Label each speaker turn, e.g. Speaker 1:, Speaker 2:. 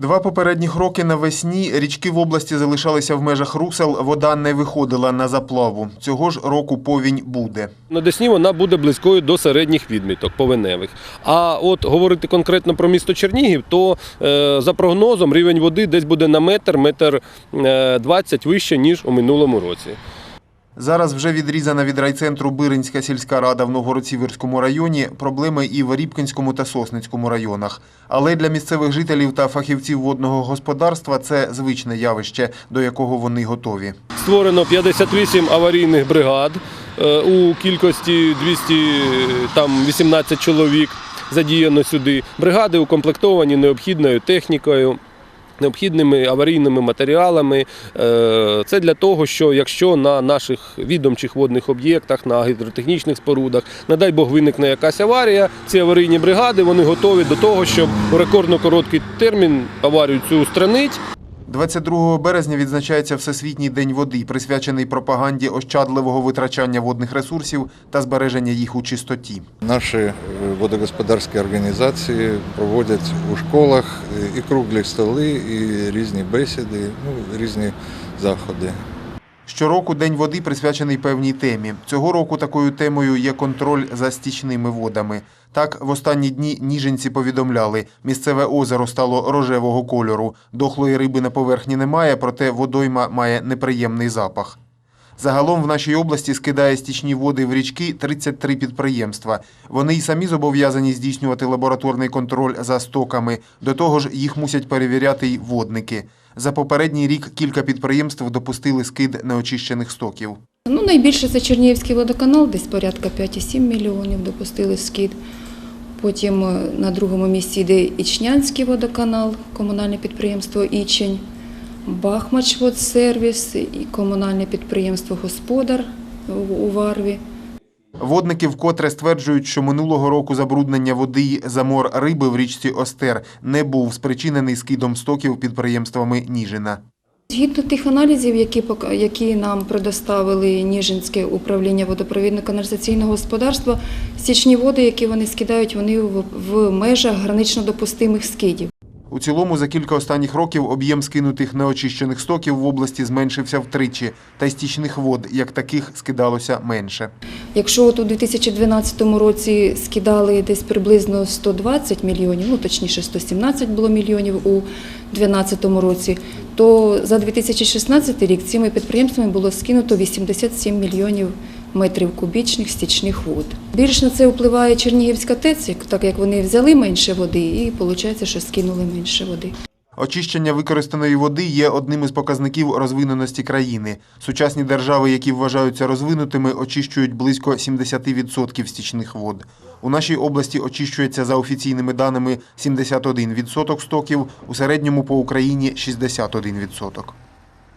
Speaker 1: Два попередніх роки навесні річки в області залишалися в межах русел, вода не виходила на заплаву. Цього ж року повінь буде.
Speaker 2: На Десні вона буде близькою до середніх відміток повеневих. А от говорити конкретно про місто Чернігів, то е, за прогнозом рівень води десь буде на метр, метр е, вище, ніж у минулому році.
Speaker 1: Зараз вже відрізана від райцентру Биринська сільська рада в Новгород-Сіверському районі, проблеми і в Рібкінському та Сосницькому районах. Але для місцевих жителів та фахівців водного господарства це звичне явище, до якого вони готові.
Speaker 2: Створено 58 аварійних бригад е, у кількості 218 чоловік задіяно сюди. Бригади укомплектовані необхідною технікою. Необхідними аварійними матеріалами. Е, це для того, що якщо на наших відомчих водних об'єктах, на гідротехнічних спорудах, не дай Бог виникне якась аварія, ці аварійні бригади вони готові до того, щоб у рекордно короткий термін аварію цю устранить
Speaker 1: 22 березня відзначається Всесвітній день води, присвячений пропаганді ощадливого витрачання водних ресурсів та збереження їх у чистоті.
Speaker 3: Наші е, водогосподарські організації проводять у школах е, і круглі столи, і різні бесіди, ну, різні заходи.
Speaker 1: Щороку День води присвячений певній темі. Цього року такою темою є контроль за стічними водами. Так, в останні дні ніженці повідомляли, місцеве озеро стало рожевого кольору. Дохлої риби на поверхні немає, проте водойма має неприємний запах. Загалом в нашій області скидає стічні води в річки 33 підприємства. Вони й самі зобов'язані здійснювати лабораторний контроль за стоками. До того ж, їх мусять перевіряти й водники. За попередній рік кілька підприємств допустили скид неочищених стоків.
Speaker 4: Ну, найбільше це Чернігівський водоканал, десь порядка 5,7 мільйонів допустили скид. Потім е, на другому місці йде Ічнянський водоканал, комунальне підприємство Ічень, Бахмачводсервіс і комунальне підприємство Господар у- Варві.
Speaker 1: Водники вкотре стверджують, що минулого року забруднення води й замор риби в річці Остер не був спричинений скидом стоків підприємствами Ніжина.
Speaker 4: Згідно тих аналізів, які, які нам предоставили Ніжинське управління водопровідно-каналізаційного господарства, стічні води, які вони скидають, вони в межах гранично допустимих скидів.
Speaker 1: У цілому за кілька останніх років об'єм скинутих неочищених стоків в області зменшився втричі, та й стічних вод як таких скидалося менше.
Speaker 4: Якщо от у 2012 році скидали десь приблизно 120 мільйонів, ну точніше 117 було мільйонів у 2012 році, то за 2016 рік цими підприємствами було скинуто 87 мільйонів метрів кубічних стічних вод. Більш на це впливає Чернігівська ТЕЦ, так як вони взяли менше води і виходить, що скинули менше води.
Speaker 1: Очищення використаної води є одним із показників розвиненості країни. Сучасні держави, які вважаються розвинутими, очищують близько 70% стічних вод. У нашій області очищується за офіційними даними 71% стоків, у середньому по Україні 61%.